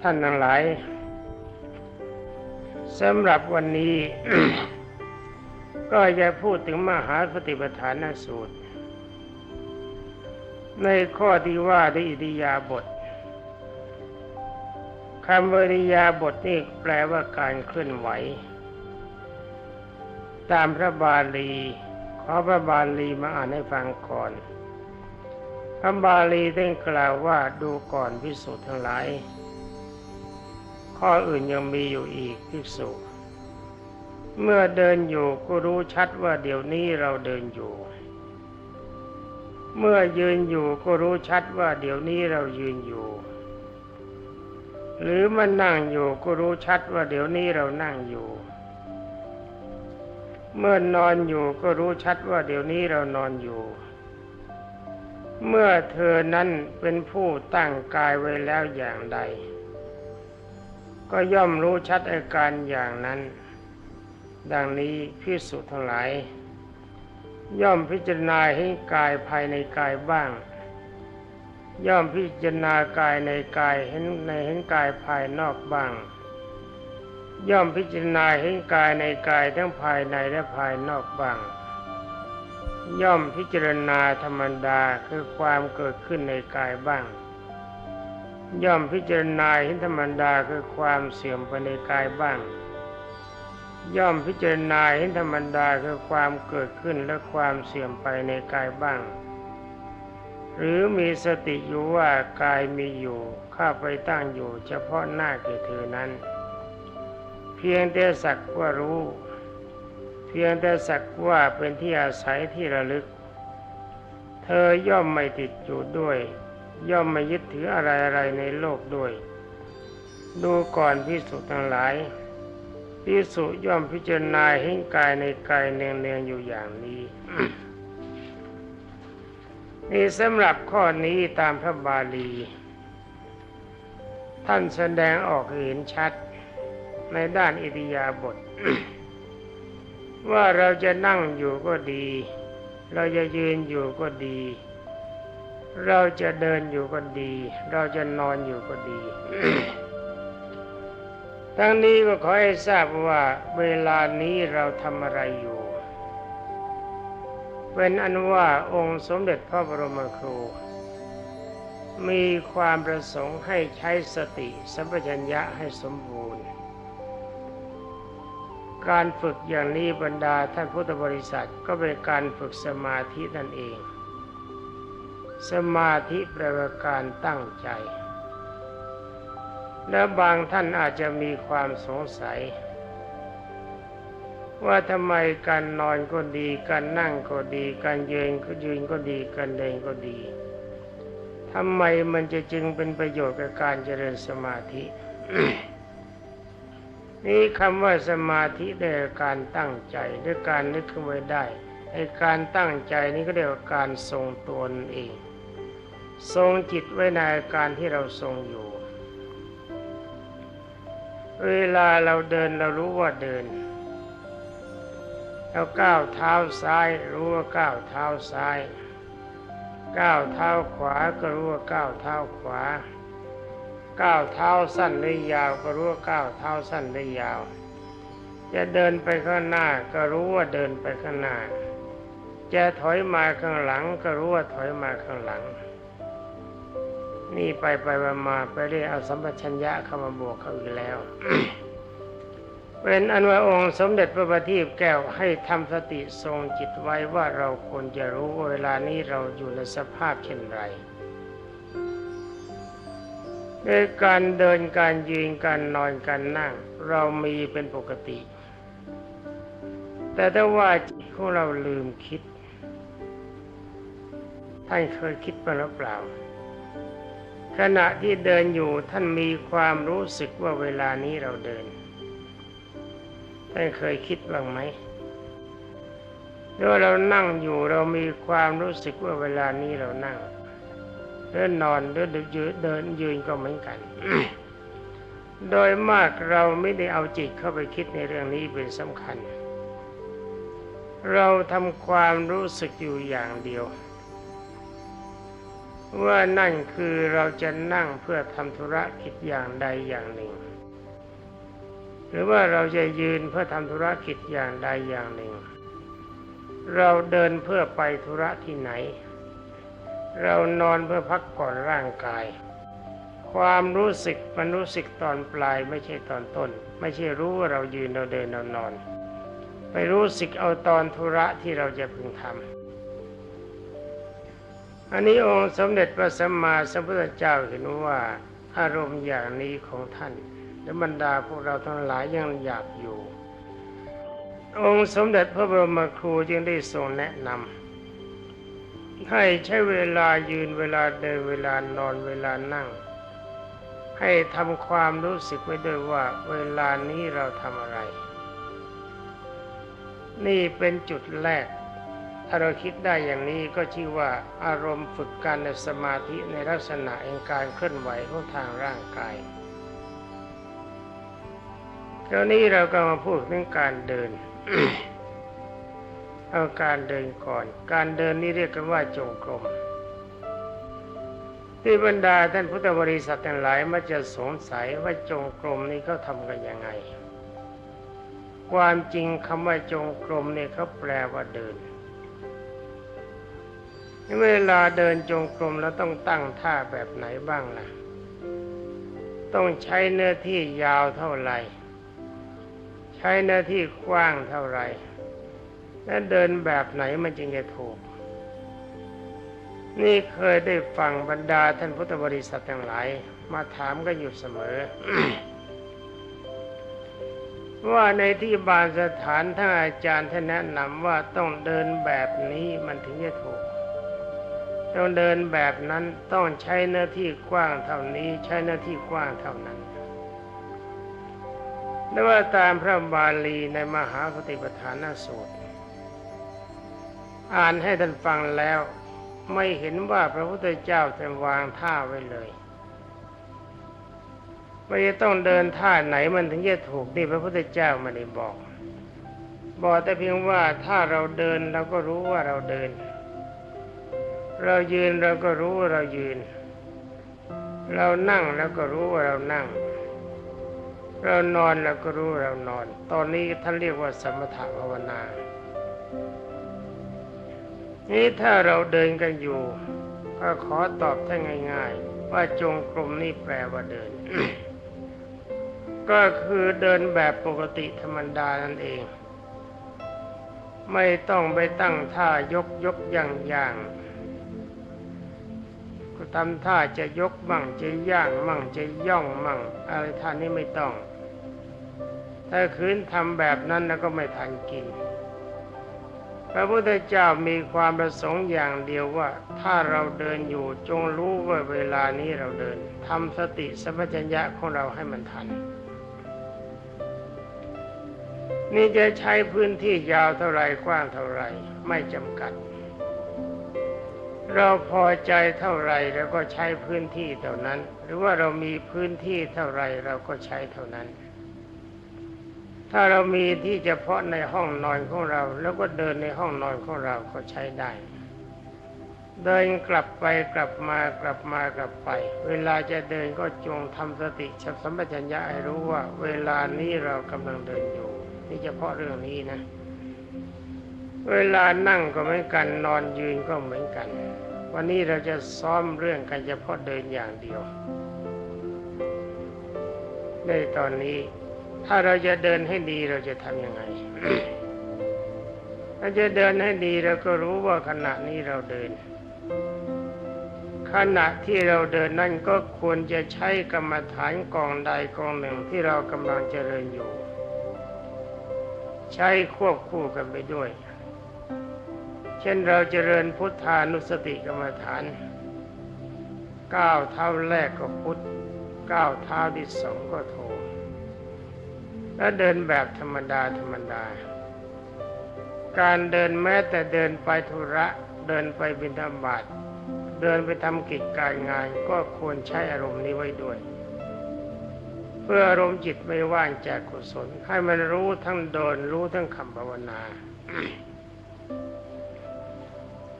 ท่านทั้งหลายสำหรับวันนี้ ก็จะพูดถึงมหาปฏิปทานสูตร ในข้อที่ว่าด้วยอิริยาบถคำวิริยาบถนี่แปลว่าการเคลื่อนไหว ตามพระบาลี ขอพระบาลีมาอ่านให้ฟังก่อน พระบาลีได้กล่าวว่าดูก่อนพิสุทั้งหลาย ข้ออื่นยังมีอยู่อีกพิสุ เมื่อเดินอยู่ก็รู้ชัดว่าเดี๋ยวนี้เราเดินอยู่ เมื่อยืนอยู่ก็รู้ชัดว่าเดี๋ยวนี้เรายืนอยู่ หรือมันนั่งอยู่ก็รู้ชัดว่าเดี๋ยวนี้เรานั่งอยู่ เมื่อนอนอยู่ก็รู้ชัดว่าเดี๋ยวนี้เรานอนอยู่เเมื่อเธอนั้นเป็นผู้ตั้งกายไว้แล้วอย่างใด ก็ย่อมรู้ชัดอาการอย่างนั้น ดังนี้พิสุทั้งหลาย ย่อมพิจารณาให้กายภายในกายบ้าง ย่อมพิจารณากายในกายเห็นในเห็นกายภายนอกบ้าง ย่อมพิจารณาเห็นกายในกายทั้งภายในและภายนอกบ้าง ย่อมพิจารณาธรรมดาคือความเกิดขึ้นในกายบ้าง ย่อมพิจารณาเห็นธรรมดาคือความเสื่อมไปในกายบ้าง ย่อมพิจารณาเห็นธรรมดาคือความเกิดขึ้นและความเสื่อมไปในกายบ้าง หรือมีสติอยู่ว่ากายมีอยู่ข้าไปตั้งอยู่เฉพาะหน้าแก่เธอนั้น เพียงแต่สักว่ารู้ เพียงแต่สักว่าเป็นที่อาศัยที่ระลึก เธอย่อมไม่ติดอยู่ด้วย ย่อมไม่ยึดถืออะไรอะไรในโลกด้วย ดูก่อนพิสุทั้งหลายพิสุย่อมพิจารณาเห็นกายในกายเนืองๆอยู่อย่างนี้นี่สำหรับข้อนี้ตามพระบาลี ท่านแสดงออกเห็นชัดในด้านอิริยาบถ ว่าเราจะนั่งอยู่ก็ดี เราจะยืนอยู่ก็ดี เราจะเดินอยู่ก็ดี เราจะนอนอยู่ก็ดี ทั้งนี้ก็ขอให้ทราบว่าเวลานี้เราทำอะไรอยู่ เป็นอันว่าองค์สมเด็จพระบรมครู มีความประสงค์ให้ใช้สติสัมปชัญญะให้สมบูรณ์ การฝึกอย่างนี้บรรดาท่านพุทธบริษัทก็เป็นการฝึกสมาธินั่นเอง สมาธิแปลว่าการตั้งใจ และบางท่านอาจจะมีความสงสัย ว่าทำไมการนอนก็ดี การนั่งก็ดี การยืนก็ยืนก็ดี การเดินก็ดีทำไมมันจะจึงเป็นประโยชน์กับการเจริญสมาธิ นี่คำว่าสมาธิได้แก่การตั้งใจด้วยการนึกขึ้นไว้ได้ไอการตั้งใจนี้ก็เรียกว่าการทรงตัวนั่นเอง ทรงจิตไว้ในอาการที่เราทรงอยู่ เวลาเราเดินเรารู้ว่าเดินเราก้าวเท้าซ้ายรู้ว่าก้าวเท้าซ้าย ก้าวเท้าขวาก็รู้ว่าก้าวเท้าขวา ก้าวเท้าสั้นหรือยาวก็รู้ว่าก้าวเท้าสั้นหรือยาว จะเดินไปข้างหน้าก็รู้ว่าเดินไปข้างหน้า จะถอยมาข้างหลังก็รู้ว่าถอยมาข้างหลัง นี่ไปไปมามาไปเรียกเอาสัมปชัญญะเข้ามาบวกเขาอีกแล้ว เป็นอันว่าองค์สมเด็จพระบัณฑิตแก้วให้ทำสติทรงจิตไว้ว่าเราควรจะรู้เวลานี้เราอยู่ในสภาพเช่นไร ด้วยการเดินการยืนการนอนการนั่ง เรามีเป็นปกติ แต่ถ้าว่าจิตของเราลืมคิด ท่านเคยคิดมาหรือเปล่า ขณะที่เดินอยู่ท่านมีความรู้สึกว่าเวลานี้เราเดิน ท่านเคยคิดบ้างไหมหรือว่าเรานั่งอยู่เรามีความรู้สึกว่าเวลานี้เรานั่ง หรือนอนหรือยืนเดินยืนก็เหมือนกัน โดยมากเราไม่ได้เอาจิตเข้าไปคิดในเรื่องนี้เป็นสำคัญ เราทำความรู้สึกอยู่อย่างเดียว ว่านั่นคือเราจะนั่งเพื่อทำธุระกิจอย่างใดอย่างหนึ่ง หรือว่าเราจะยืนเพื่อทำธุรกิจอย่างใดอย่างหนึ่ง เราเดินเพื่อไปธุระที่ไหน เรานอนเพื่อพักผ่อนร่างกาย ความรู้สึกมันรู้สึกตอนปลายไม่ใช่ตอนต้น ไม่ใช่รู้ว่าเรายืนเราเดินเรานอน ไปรู้สึกเอาตอนธุระที่เราจะพึงทำอันนี้องค์สมเด็จพระสัมมาสัมพุทธเจ้าเห็นว่าอารมณ์อย่างนี้ของท่านและบรรดาพวกเราทั้งหลายยังอยากอยู่ องค์สมเด็จพระบรมครูจึงได้ทรงแนะนำ ให้ใช้เวลายืนเวลาเดินเวลานอนเวลานั่ง ให้ทำความรู้สึกไว้ด้วยว่าเวลานี้เราทำอะไร นี่เป็นจุดแรก ถ้าเราคิดได้อย่างนี้ก็ชื่อว่าอารมณ์ฝึกการในสมาธิในลักษณะแห่งการเคลื่อนไหวของทางร่างกายคราวนี้เราก็มาพูดถึงการเดิน เอาการเดินก่อน การเดินนี่เรียกกันว่าจงกรมที่บรรดาท่านพุทธบริษัททั้งหลายมักจะสงสัยว่าจงกรมนี่เขาทำกันยังไง ความจริงคำว่าจงกรมเนี่ยเขาแปลว่าเดินเวลาเดินจงกรมแล้วต้องตั้งท่าแบบไหนบ้างล่ะ ต้องใช้เนื้อที่ยาวเท่าไหร่ ใช้เนื้อที่กว้างเท่าไหร่ และเดินแบบไหนมันจึงจะถูก นี่เคยได้ฟังบรรดาท่านพุทธบริษัททั้งหลาย มาถามกันอยู่เสมอ ว่าในที่บานสถานท่านอาจารย์ท่านแนะนำว่าต้องเดินแบบนี้มันถึงจะถูกต้องเดินแบบนั้นต้องใช้เนื้อที่กว้างเท่านี้ใช้เนื้อที่กว้างเท่านั้นแต่ว่าตามพระบาลีในมหาปฏิปทานสูตร อ่านให้ท่านฟังแล้ว ไม่เห็นว่าพระพุทธเจ้าจะวางท่าไว้เลยว่จะต้องเดินท่าไหนมันถึงจะถูกนี่พระพุทธเจ้าไม่ได้บอก บอกแต่เพียงว่าถ้าเราเดินเราก็รู้ว่าเราเดิน เรายืนเราก็รู้ว่าเรายืน เรานั่งแล้วก็รู้ว่าเรานั่ง เรานอนเราก็รู้เรานอน ตอนนี้ท่านเรียกว่าสมถภาวนา นี่ถ้าเราเดินกันอยู่ ก็ขอตอบท่านง่าย ๆ ว่าจงกรมนี่แปลว่าเดิน ก็คือเดินแบบปกติธรรมดานั่นเอง ไม่ต้องไปตั้งท่ายกยกย่างย่างก็ทำท่าจะยกมั่งจะย่างมั่งจะย่องมั่ง อะไรท่านนี้ไม่ต้อง ถ้าคืนทำแบบนั้นแล้วก็ไม่ทันกิน พระพุทธเจ้ามีความประสงค์อย่างเดียวว่า ถ้าเราเดินอยู่จงรู้ว่าเวลานี้เราเดินทำสติสัมปชัญญะของเราให้มันทัน นี่จะใช้พื้นที่ยาวเท่าไรกว้างเท่าไรไม่จำกัด เราพอใจเท่าไรเราก็ใช้พื้นที่เท่านั้น หรือว่าเรามีพื้นที่เท่าไรเราก็ใช้เท่านั้น ถ้าเรามีที่เฉพาะในห้องนอนของเรา แล้วก็เดินในห้องนอนของเราก็ใช้ได้ เดินกลับไปกลับมากลับมากลับไป เวลาจะเดินก็จงทำสติชับสัมปชัญญะให้รู้ว่า เวลานี้เรากำลังเดินอยู่ นี่เฉพาะเรื่องนี้นะ เวลานั่งก็เหมือนกันนอนยืนก็เหมือนกัน วันนี้เราจะซ้อมเรื่องกันเฉพาะเดินอย่างเดียว ในตอนนี้ ถ้าเราจะเดินให้ดีเราจะทำยังไงถ้าจะเดินให้ดีเราก็รู้ว่าขณะนี้เราเดิน ขณะที่เราเดินนั่นก็ควรจะใช้กรรมฐานกองใดกองหนึ่งที่เรากำลังเจริญอยู่ ใช้ควบคู่กันไปด้วย เช่นเราเจริญพุทธานุสติกรรมฐานก้าวเท้าแรกก็พุทธก้าวเท้าที่สองก็โท แล้วเดินแบบธรรมดาธรรมดา การเดินแม้แต่เดินไปธุระ เดินไปบิณฑบาตเดินไปทำกิจการงานก็ควรใช้อารมณ์นี้ไว้ด้วย เพื่ออารมณ์จิตไม่ว่างจากกุศล ให้มันรู้ทั้งเดินรู้ทั้งคำภาวนา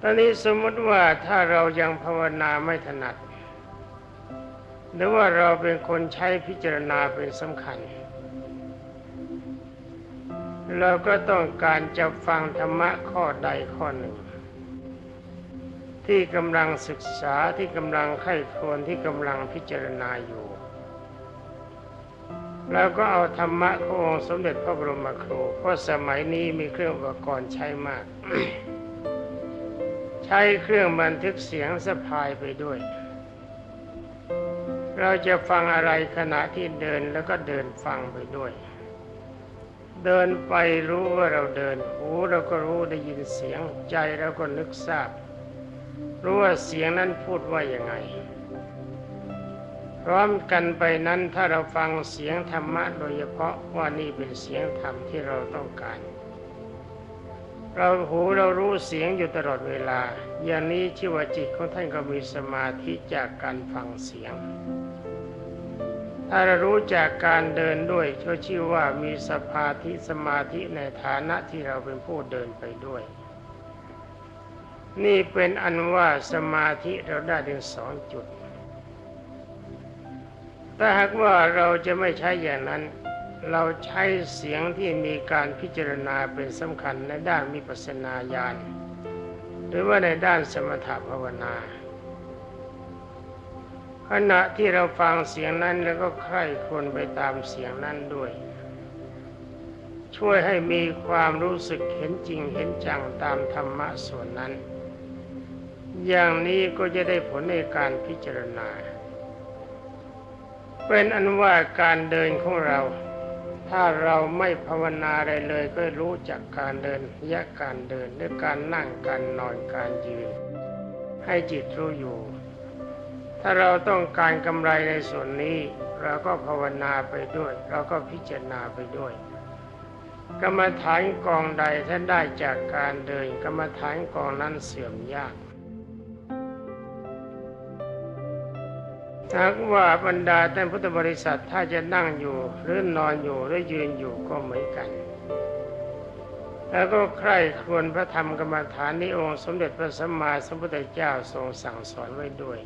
ตอนนี้สมมติว่าถ้าเรายังภาวนาไม่ถนัด หรือว่าเราเป็นคนใช้พิจารณาเป็นสำคัญ เราก็ต้องการจะฟังธรรมะข้อใดข้อหนึ่ง ที่กำลังศึกษาที่กำลังไข้ควนที่กำลังพิจารณาอยู่เราก็เอาธรรมะขององค์สมเด็จพระบรมครูเพราะสมัยนี้มีเครื่องอุปกรณ์ใช้มาก ใช้เครื่องบันทึกเสียงสะพายไปด้วย เราจะฟังอะไรขณะที่เดินแล้วก็เดินฟังไปด้วย เดินไปรู้ว่าเราเดิน หูเราก็รู้ได้ยินเสียง ใจเราก็นึกทราบ รู้ว่าเสียงนั้นพูดว่าอย่างไง พร้อมกันไปนั้นถ้าเราฟังเสียงธรรมะ โดยเฉพาะว่านี่เป็นเสียงธรรมที่เราต้องการ เราหูเรารู้เสียงอยู่ตลอดเวลา อย่างนี้ชื่อว่าจิตของท่านก็มีสมาธิจากการฟังเสียง ถ้าเรารู้จากการเดินด้วยก็ชื่อว่ามีสภาธิสมาธิในฐานะที่เราเป็นผู้เดินไปด้วย นี่เป็นอันว่าสมาธิเราได้ถึงสองจุด ถ้าหากว่าเราจะไม่ใช้อย่างนั้น เราใช้เสียงที่มีการพิจารณาเป็นสำคัญในด้านมิปัสสนาญาณหรือว่าในด้านสมถภาวนา ขณะที่เราฟังเสียงนั้นแล้วก็ใคร่ครวญไปตามเสียงนั้นด้วย ช่วยให้มีความรู้สึกเห็นจริงเห็นจังตามธรรมะส่วนนั้น อย่างนี้ก็จะได้ผลในการพิจารณา เป็นอันว่าการเดินของเรา ถ้าเราไม่ภาวนาอะไรเลยก็รู้จักการเดินยะการเดินด้วยการนั่งการนอนการยืน ให้จิตรู้อยู่ ถ้าเราต้องการกำไรในส่วนนี้ เราก็ภาวนาไปด้วย เราก็พิจารณาไปด้วย กรรมฐานกองใดท่านได้จากการเดิน กรรมฐานกองนั้นเสื่อมยากหากว่าบรรดาท่านพุทธบริษัทถ้าจะนั่งอยู่หรือนอนอยู่หรือยืนอยู่ก็เหมือนกัน แล้วก็ใคร่ครวญพระธรรมกรรมฐานนี้องค์สมเด็จพระสัมมาสัมพุทธเจ้าทรงสั่งสอนไว้ด้วย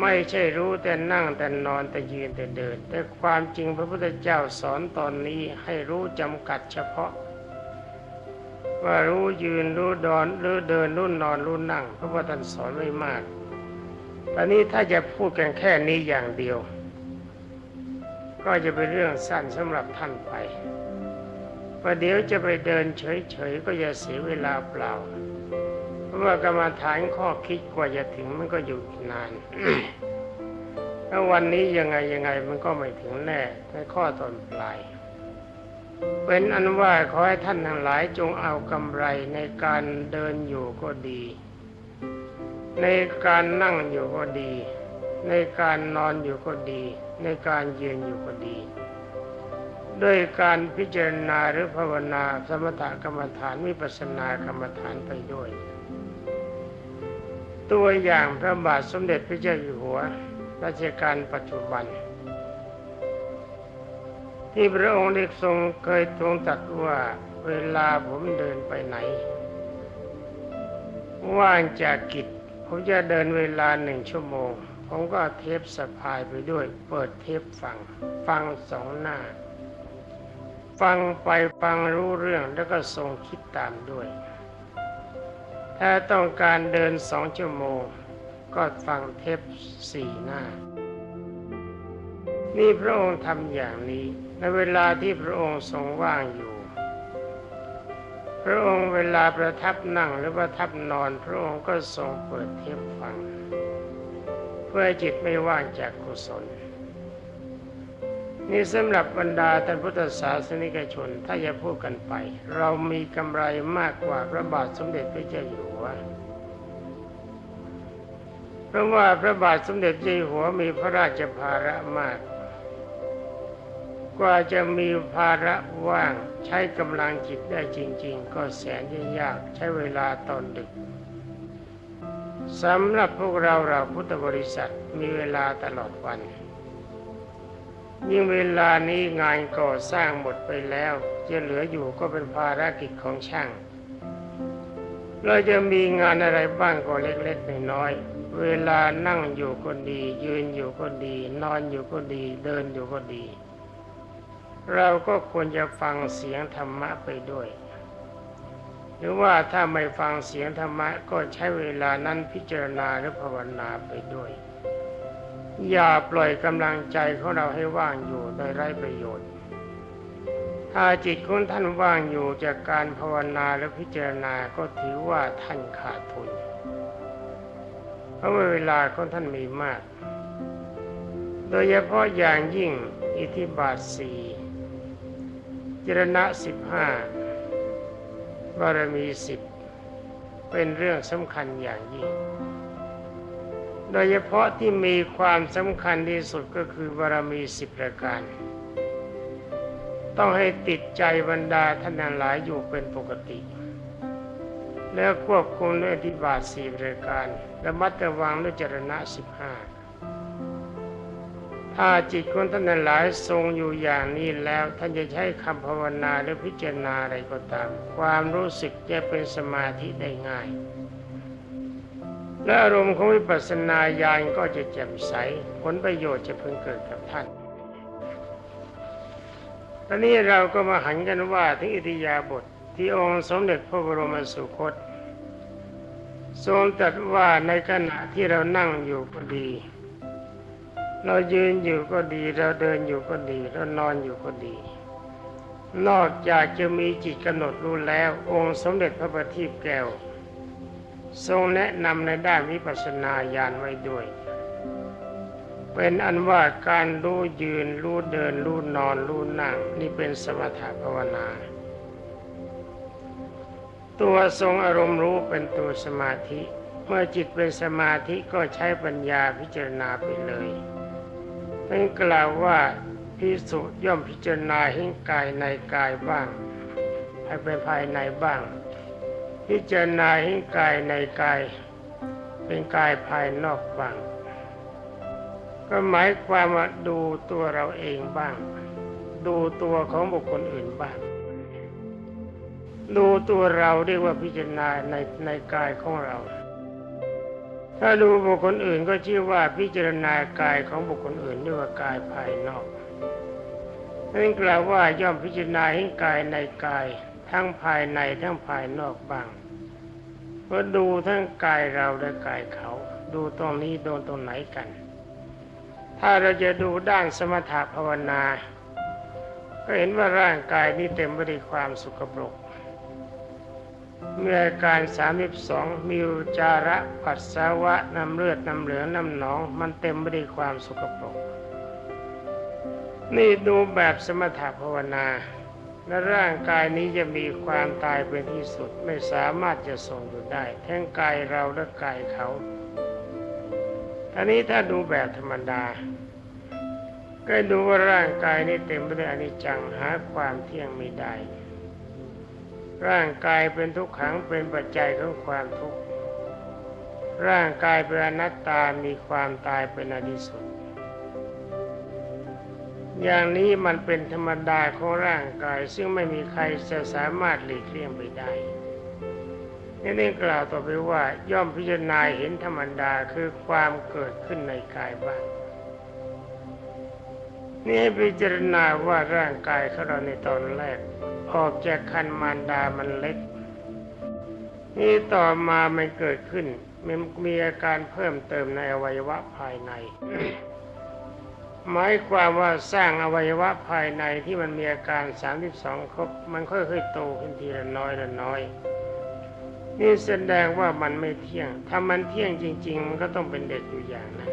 ไม่ใช่รู้แต่นั่งแต่นอนแต่ยืนแต่เดิน แต่ความจริงพระพุทธเจ้าสอนตอนนี้ให้รู้จำกัดเฉพาะ ว่ารู้ยืนรู้ดอนรือเดินรู้นอนรู้นั่ง เพราะว่าท่านสอนไว้มากตอนนี้ถ้าจะพูดกันแค่นี้อย่างเดียว ก็จะเป็นเรื่องสั้นสำหรับท่านไปประเดี๋ยวจะไปเดินเฉยๆก็จะเสียเวลาเปล่า ว่ากรรมฐานข้อคิดกว่าจะถึงมันก็อยู่อีกนานถ้าวันนี้ยังไงยังไงมันก็ไม่ถึงแน่ในข้อตอนปลาย เป็นอันว่าขอให้ท่านทั้งหลายจงเอากำไรในการเดินอยู่ก็ดี ในการนั่งอยู่ก็ดี ในการนอนอยู่ก็ดี ในการยืนอยู่ก็ดี ด้วยการพิจารณาหรือภาวนาสมถกรรมฐานวิปัสสนากรรมฐานไปด้วย ตัวอย่างพระบาทสมเด็จพระเจ้าอยู่หัวรัชกาลปัจจุบัน ที่พระองค์ได้ทรงเคยทรงตรัสว่าเวลาผมเดินไปไหน ว่างจากกิจ ผมจะเดินเวลาหนึ่งชั่วโมง ผมก็เทปสะพายไปด้วย เปิดเทปฟัง ฟังสองหน้า ฟังไปฟังรู้เรื่องแล้วก็ทรงคิดตามด้วย ถ้าต้องการเดินสองชั่วโมง ก็ฟังเทปสี่หน้า นี่พระองค์ทำอย่างนี้ในเวลาที่พระองค์ทรงว่างอยู่ พระองค์เวลาประทับนั่งหรือประทับนอน พระองค์ก็ทรงเปิดเทปฟัง เพื่อจิตไม่ว่างจากกุศล นี่สำหรับบรรดาท่านพุทธศาสนิกชน ถ้าจะพูดกันไป เรามีกำไรมากกว่าพระบาทสมเด็จพระเจ้าอยู่หัวเพราะว่าพระบาทสมเด็จเจ้าอยู่หัวมีพระราชภาระมาก กว่าจะมีภาระว่างใช้กำลังจิตได้จริง ๆ ก็แสนจะยากใช้เวลาตอนดึกสำหรับพวกเราเราพุทธบริษัทมีเวลาตลอดวัน ยิ่งเวลานี้งานก่อสร้างหมดไปแล้ว จะเหลืออยู่ก็เป็นภารกิจของช่าง เราจะมีงานอะไรบ้างก็เล็กๆน้อยๆเวลานั่งอยู่ก็ดี ยืนอยู่ก็ดี นอนอยู่ก็ดี เดินอยู่ก็ดี เราก็ควรจะฟังเสียงธรรมะไปด้วย หรือว่าถ้าไม่ฟังเสียงธรรมะก็ใช้เวลานั้นพิจารณาหรือภาวนาไปด้วย อย่าปล่อยกำลังใจของเราให้ว่างอยู่โดยไร้ประโยชน์ ถ้าจิตของท่านว่างอยู่จากการภาวนาและพิจารณาก็ถือว่าท่านขาดทุน เพราะเวลาของท่านมีมาก โดยเฉพาะอย่างยิ่งอิทธิบาทสี่จรณะสิบห้าบารมีสิบเป็นเรื่องสำคัญอย่างยิ่ง โดยเฉพาะที่มีความสำคัญที่สุดก็คือบารมีสิบประการ ต้องให้ติดใจบรรดาท่านหลายอยู่เป็นปกติ แล้วควบคุมด้วยอธิบาทสี่ประการระมัดระวังด้วยจรณะสิบห้าถ้าจิตของท่านหลายทรงอยู่อย่างนี้แล้วท่านจะใช้คำภาวนาหรือพิจารณาอะไรก็ตาม ความรู้สึกจะเป็นสมาธิได้ง่าย และอารมณ์ของวิปัสสนาญาณก็จะแจ่มใส ผลประโยชน์จะพึงเกิดกับท่าน ตอนนี้เราก็มาหันกันว่าถึงอิทิยาบทที่องค์สมเด็จพระบรมสุคต ทรงตรัสว่าในขณะที่เรานั่งอยู่ก็ดี เรายืนอยู่ก็ดี เราเดินอยู่ก็ดี เรานอนอยู่ก็ดี นอกจากจะมีจิตกำหนดรู้แล้ว องค์สมเด็จพระบัณฑิตแก้ว ทรงแนะนำในด้านวิปัสสนาญาณไว้ด้วย เป็นอันว่าการรู้ยืน รู้เดิน รู้นอน รู้นั่ง นี่เป็นสมถภาวนา ตัวทรงอารมณ์รู้เป็นตัวสมาธิ เมื่อจิตเป็นสมาธิก็ใช้ปัญญาพิจารณาไปเลยท่านกล่าวว่าพิสุย่อมพิจารณาเห็นกายในกายบ้างให้เป็นภายในบ้าง พิจารณาเห็นกายในกาย เป็นกายภายนอกบ้าง ก็หมายความว่าดูตัวเราเองบ้าง ดูตัวของบุคคลอื่นบ้าง ดูตัวเราเรียกว่าพิจารณาในในกายของเรา ถ้าดูบุคคลอื่นก็ชื่อว่าพิจารณากายของบุคคลอื่นเรียกว่ากายภายนอกนั่นกล่าวว่าย่อมพิจารณาเห็นกายในกาย ทั้งภายในทั้งภายนอกบ้างก็ดูทั้งกายเราและกายเขา ดูตรงนี้โดนตรงไหนกัน ถ้าเราจะดูด้านสมถะภาวนา ก็เห็นว่าร่างกายนี้เต็มไปด้วยความสุขปรกมีอการสามสิบสองมีอุจจาระปัสสาวะน้ำเลือดน้ำเหลืองน้ำหนอง มันเต็มไปด้วยความสุขปรกนี่ดูแบบสมถะภาวนา และร่างกายนี้จะมีความตายเป็นที่สุดไม่สามารถจะทรงอยู่ได้ ทั้งกายเราและกายเขาอันนี้ถ้าดูแบบธรรมดา ก็ดูว่าร่างกายนี้เต็มไปด้วยอนิจจังหาความเที่ยงไม่ได้ ร่างกายเป็นทุกขังเป็นปัจจัยของความทุกข์ร่างกายเป็นอนัตตามีความตายเป็นอดีสุด อย่างนี้มันเป็นธรรมดาของร่างกาย ซึ่งไม่มีใครจะสามารถหลีกเลี่ยงไปได้นี่นี่กล่าวต่อไปว่าย่อมพิจารณาเห็นธรรมดาคือความเกิดขึ้นในกายบ้างนี่ให้พิจารณาว่าร่างกายของเราในตอนแรก ออกจากคันมารดามันเล็ก นี่ต่อมามันเกิดขึ้นมันมีอาการเพิ่มเติมในอวัยวะภายใน หมายความว่าสร้างอวัยวะภายในที่มันมีอาการ 32 ครบ มันค่อยๆโตขึ้นทีละน้อยละน้อย นี่แสดงว่ามันไม่เที่ยง ถ้ามันเที่ยงจริง ๆ มันก็ต้องเป็นเด็กอยู่อย่างนั้น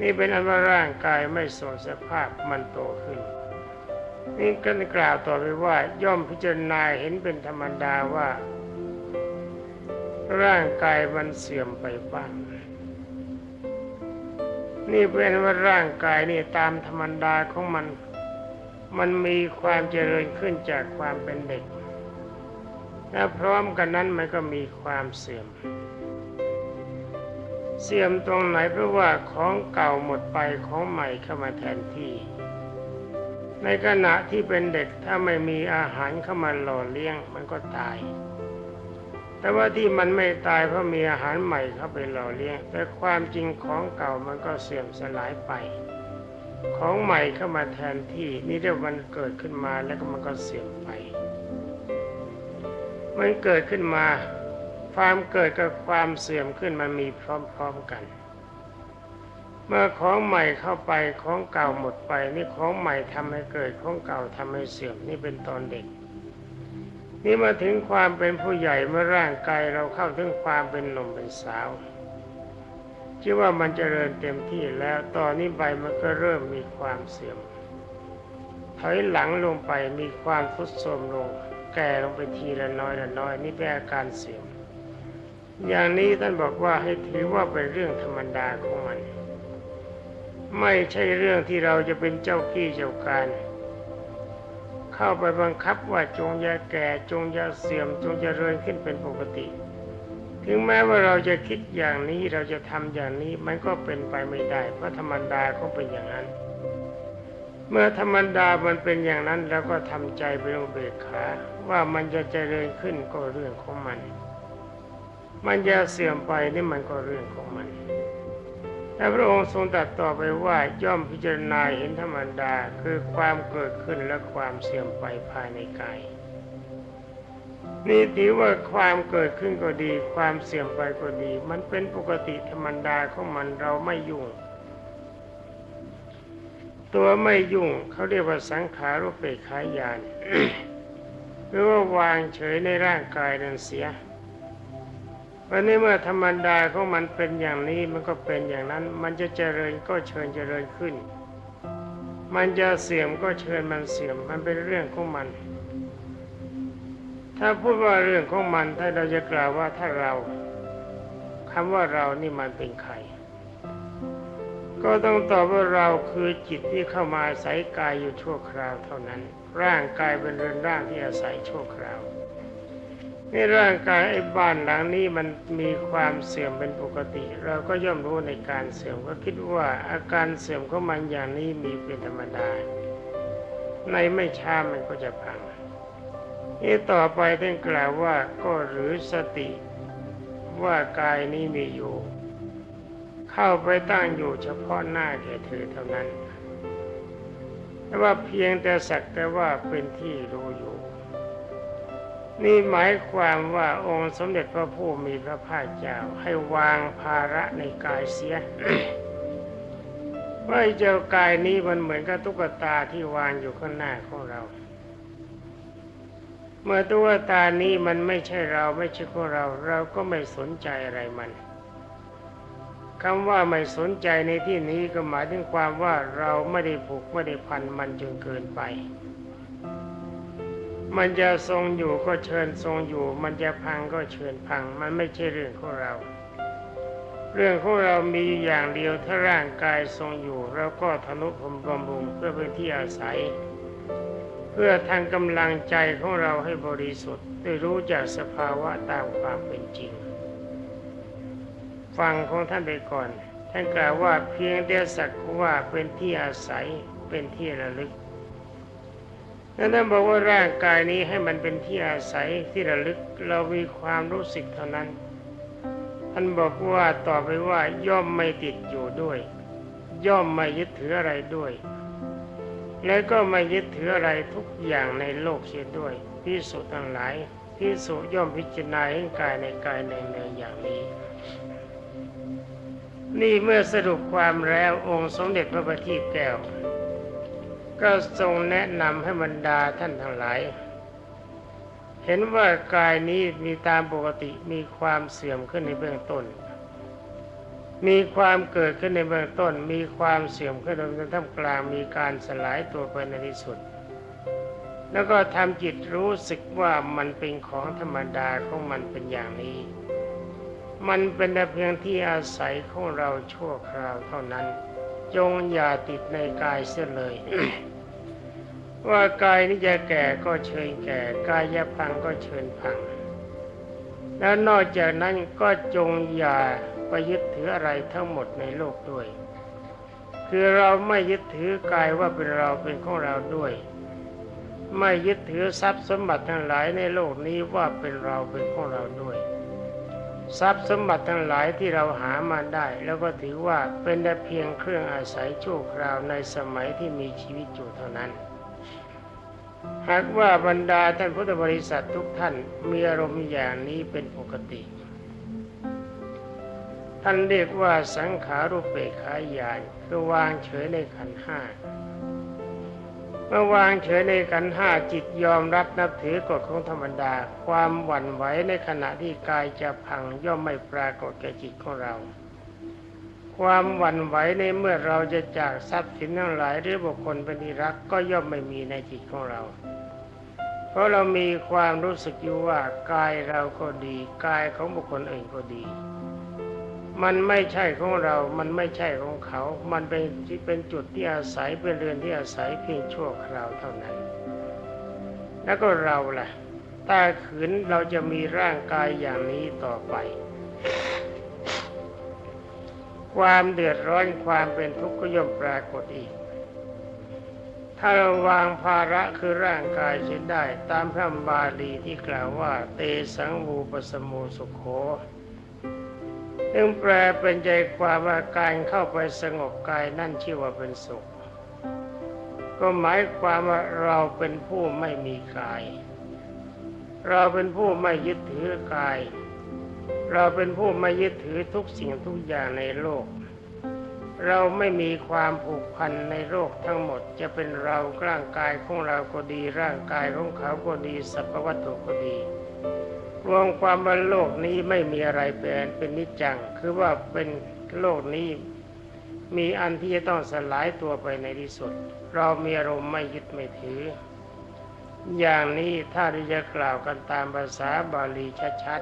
นี่เป็นอันว่าร่างกายไม่สมสภาพมันโตขึ้น นี่ก็กล่าวต่อไปว่าย่อมพิจารณาเห็นเป็นธรรมดาว่า ร่างกายมันเสื่อมไปบ้าง นี่เป็นว่าร่างกายนี่ตามธรรมดาของมัน มันมีความเจริญขึ้นจากความเป็นเด็ก และพร้อมกันนั้นมันก็มีความเสื่อม เสื่อมตรงไหนเพราะว่าของเก่าหมดไปของใหม่เข้ามาแทนที่ ในขณะที่เป็นเด็กถ้าไม่มีอาหารเข้ามาหล่อเลี้ยงมันก็ตาย แต่ว่าที่มันไม่ตายเพราะมีอาหารใหม่เข้าไปหล่อเลี้ยง แต่ความจริงของเก่ามันก็เสื่อมสลายไป ของใหม่เข้ามาแทนที่นี่เรียกวันเกิดขึ้นมาแล้วก็มันก็เสื่อมไป มันเกิดขึ้นมา ความเกิดกับความเสื่อมขึ้นมันมีพร้อมๆกัน เมื่อของใหม่เข้าไปของเก่าหมดไป นี่ของใหม่ทำให้เกิดของเก่าทำให้เสื่อมนี่เป็นตอนเด็ก นี่มาถึงความเป็นผู้ใหญ่เมื่อร่างกายเราเข้าถึงความเป็นหนุ่มเป็นสาวชื่อว่ามันเจริญเต็มที่แล้วตอนนี้ไปมันก็เริ่มมีความเสื่อมถอยหลังลงไปมีความทุดโทรมลง แก่ลงไปทีละน้อยละน้อย นี่เป็นอาการเสื่อมอย่างนี้ท่านบอกว่าให้ถือว่าเป็นเรื่องธรรมดาของมัน ไม่ใช่เรื่องที่เราจะเป็นเจ้าขี้เจ้าการ เข้าไปบังคับว่าจงอย่าแก่จงอย่าเสื่อมจงยาเริญขึ้นเป็นปกติ ถึงแม้ว่าเราจะคิดอย่างนี้เราจะทำอย่างนี้มันก็เป็นไปไม่ได้ เพราะธรรมดาเขาเป็นอย่างนั้น เมื่อธรรมดามันเป็นอย่างนั้นเราก็ทำใจเป็นอุเบกขาว่ามันจะเจริญขึ้นก็เรื่องของมัน มันจะเสื่อมไปนี่มันก็เรื่องของมัน แต่พระองค์ทรงตรัสต่อไปว่าย่อมพิจารณาเห็นธรรมดาคือความเกิดขึ้นและความเสื่อมไปภายในกายนี่ถือว่าความเกิดขึ้นก็ดี ความเสื่อมไปก็ดี มันเป็นปกติธรรมดาของมันเราไม่ยุ่ง ตัวไม่ยุ่งเขาเรียกว่าสังขารุปเปขายานหรือว่าวางเฉยในร่างกายนั่นเสีย วันนี้เมื่อธรรมดาของมันเป็นอย่างนี้มันก็เป็นอย่างนั้น มันจะเจริญก็เชิญเจริญขึ้น มันจะเสื่อมก็เชิญมันเสื่อม มันเป็นเรื่องของมัน ถ้าพูดว่าเรื่องของมัน ถ้าเราจะกล่าวว่าถ้าเราคำว่าเรานี่มันเป็นใคร ก็ต้องตอบว่าเราคือจิตที่เข้ามาอาศัยกายอยู่ชั่วคราวเท่านั้น ร่างกายเป็นเรือนร่างที่อาศัยชั่วคราว นร่างกายไอ้บ้านหลังนี้มันมีความเสื่อมเป็นปกติ เราก็ย่อมรู้ในการเสื่อมก็คิดว่าอาการเสื่อมของมันอย่างนี้มีเป็นธรรมดา ในไม่ช้ามันก็จะพังนี่ต่อไปท่านกล่าวว่าก็หรือสติว่ากายนี้มีอยู่ เข้าไปตั้งอยู่เฉพาะหน้าแก่เธอเท่านั้นแต่ว่าเพียงแต่สักแต่ว่าเป็นที่รู้อยู่ นี่หมายความว่าองค์สมเด็จพระผู้มีพระภาคเจ้าให้วางภาระในกายเสียว่าเจ้ากายนี้มันเหมือนกับตุ๊กตาที่วางอยู่ข้างหน้าของเรา เมื่อตุ๊กตานี้มันไม่ใช่เราไม่ใช่ของเรา เราก็ไม่สนใจอะไรมันคำว่าไม่สนใจในที่นี้ก็หมายถึงความว่าเราไม่ได้ผูกไม่ได้พันมันจนเกินไป มันจะทรงอยู่ก็เชิญทรงอยู่ มันจะพังก็เชิญพัง มันไม่ใช่เรื่องของเรา เรื่องของเรามีอย่างเดียวถ้าร่างกายทรงอยู่เราก็ทนุพมบำรุงเพื่อเป็นที่อาศัย เพื่อทางกำลังใจของเราให้บริสุทธิ์ได้รู้จักสภาวะตามความเป็นจริง ฟังของท่านไปก่อน ท่านกล่าวว่าเพียงแต่สักว่าเป็นที่อาศัยเป็นที่ระลึก นั้นท่านบอกว่าร่างกายนี้ให้มันเป็นที่อาศัยที่ระลึกเรามีความรู้สึกเท่านั้น ท่านบอกว่าต่อไปว่าย่อมไม่ติดอยู่ด้วย ย่อมไม่ยึดถืออะไรด้วย และก็ไม่ยึดถืออะไรทุกอย่างในโลกเสียด้วยพิสุทั้งหลายพิสุย่อมพิจารณาเห็นกายในกายในเนืออย่างนี้นี่เมื่อสรุปความแล้วองค์สมเด็จพระบัณฑิตแก้ว ก็ทรงแนะนำให้บรรดาท่านทั้งหลาย เห็นว่ากายนี้มีตามปกติมีความเสื่อมขึ้นในเบื้องต้น มีความเกิดขึ้นในเบื้องต้น มีความเสื่อมขึ้นในท่ามกลางมีการสลายตัวไปในที่สุด แล้วก็ทำจิตรู้สึกว่ามันเป็นของธรรมดาของมันเป็นอย่างนี้ มันเป็นเพียงที่อาศัยของเราชั่วคราวเท่านั้น จงอย่าติดในกายเสียเลย ว่ากายนี้จะแก่ก็เชิญแก่ กายจะพังก็เชิญพัง แล้วนอกจากนั้นก็จงอย่าไปยึดถืออะไรทั้งหมดในโลกด้วย คือเราไม่ยึดถือกายว่าเป็นเราเป็นของเราด้วย ไม่ยึดถือทรัพย์สมบัติทั้งหลายในโลกนี้ว่าเป็นเราเป็นของเราด้วย ทรัพย์สมบัติทั้งหลายที่เราหามาได้ แล้วก็ถือว่าเป็นแต่เพียงเครื่องอาศัยชั่วคราวในสมัยที่มีชีวิตอยู่เท่านั้น หากว่าบรรดาท่านพุทธบริษัททุกท่านมีอารมณ์อย่างนี้เป็นปกติ ท่านเรียกว่าสังขารุปเปกขายานคือวางเฉยในขันห้า เมื่อวางเฉยในขันห้าจิตยอมรับนับถือกฎของธรรมดา ความหวั่นไหวในขณะที่กายจะพังย่อมไม่ปรากฏแก่จิตของเรา ความหวั่นไหวในเมื่อเราจะจากทรัพย์สินทั้งหลายหรือบุคคลเป็นที่รักก็ย่อมไม่มีในจิตของเรา เพราะเรามีความรู้สึกอยู่ว่ากายเราก็ดี กายของบุคคลอื่นก็ดี มันไม่ใช่ของเรา มันไม่ใช่ของเขา มันเป็นที่เป็นจุดที่อาศัยเป็นเรือนที่อาศัยเพียงชั่วคราวเท่านั้น แล้วก็เราล่ะถ้าขืนเราจะมีร่างกายอย่างนี้ต่อไป ความเดือดร้อนความเป็นทุกข์ก็ย่อมปรากฏอีก ถ้าเราวางภาระคือร่างกายเช่นได้ ตามพระบาลีที่กล่าวว่า เตสังวูปสโมสุโข ซึ่งแปลเป็นใจความว่าการเข้าไปสงบกายนั่นชื่อว่าเป็นสุข ก็หมายความว่าเราเป็นผู้ไม่มีกาย เราเป็นผู้ไม่ยึดถือกาย เราเป็นผู้ไม่ยึดถือทุกสิ่งทุกอย่างในโลก เราไม่มีความผูกพันในโลกทั้งหมดจะเป็นเราร่างกายของเราก็ดีร่างกายของเขาก็ดีสัพพวัตถุก็ดี รวมความว่าโลกนี้ไม่มีอะไรเป็นเป็นนิจจัง คือว่าเป็นโลกนี้มีอันที่จะต้องสลายตัวไปในที่สุด เรามีอารมณ์ไม่ยึดไม่ถือ อย่างนี้ถ้าที่จะกล่าวกันตามภาษาบาลีชัด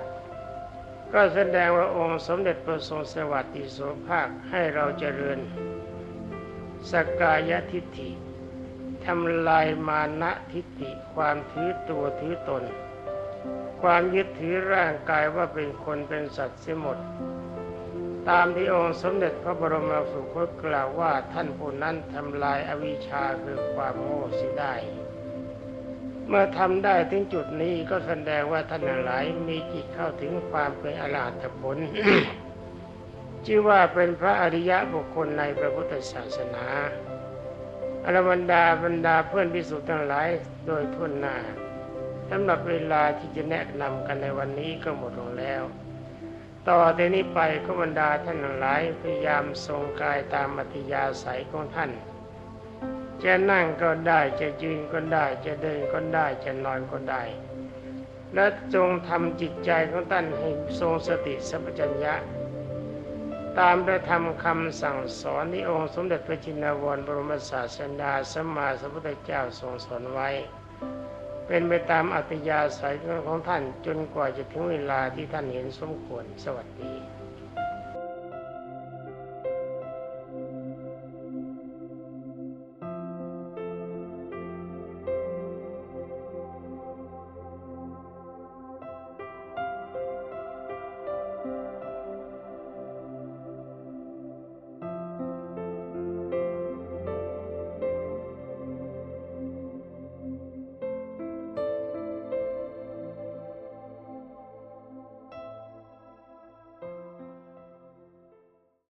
ๆ ก็แสดงว่าองค์สมเด็จพระทรงสวัสดิโสภาคให้เราเจริญ สกกายทิฏฐิทำลายมานะทิฏฐิความถือตัวถือตน ความยึดถือร่างกายว่าเป็นคนเป็นสัตว์เสียหมด ตามที่องค์สมเด็จพระบรมสุคตกล่าวว่าท่านผู้นั้นทำลายอวิชชาคือความโง่เสิได้ เมื่อทำได้ถึงจุดนี้ก็แสดงว่าท่านทั้งหลายมีจิตเข้าถึงความเป็นอรหัตผล ชื่อว่าเป็นพระอริยะบุคคลในพระพุทธศาสนาอรบรรดาบรรดาเพื่อนพิสุทธ์ทั้งหลายโดยทุนหน้า สำหรับเวลาที่จะแนะนำกันในวันนี้ก็หมดลงแล้ว ต่อแต่นี้ไปก็บรรดาท่านหลายพยายามทรงกายตามมัธยาศัยของท่าน จะนั่งก็ได้จะยืนก็ได้ จะเดินก็ได้จะนอนก็ได้ และจงทำจิตใจของท่านให้ทรงสติสัมปชัญญะ ตามพระธรรมคำสั่งสอนที่องค์สมเด็จพระจินวรบรมศาสดาสัมมาสัมพุทธเจ้าทรงสอนไว้ เป็นไปตามอัตยาศัยของท่านจนกว่าจะถึงเวลาที่ท่านเห็นสมควรสวัสดี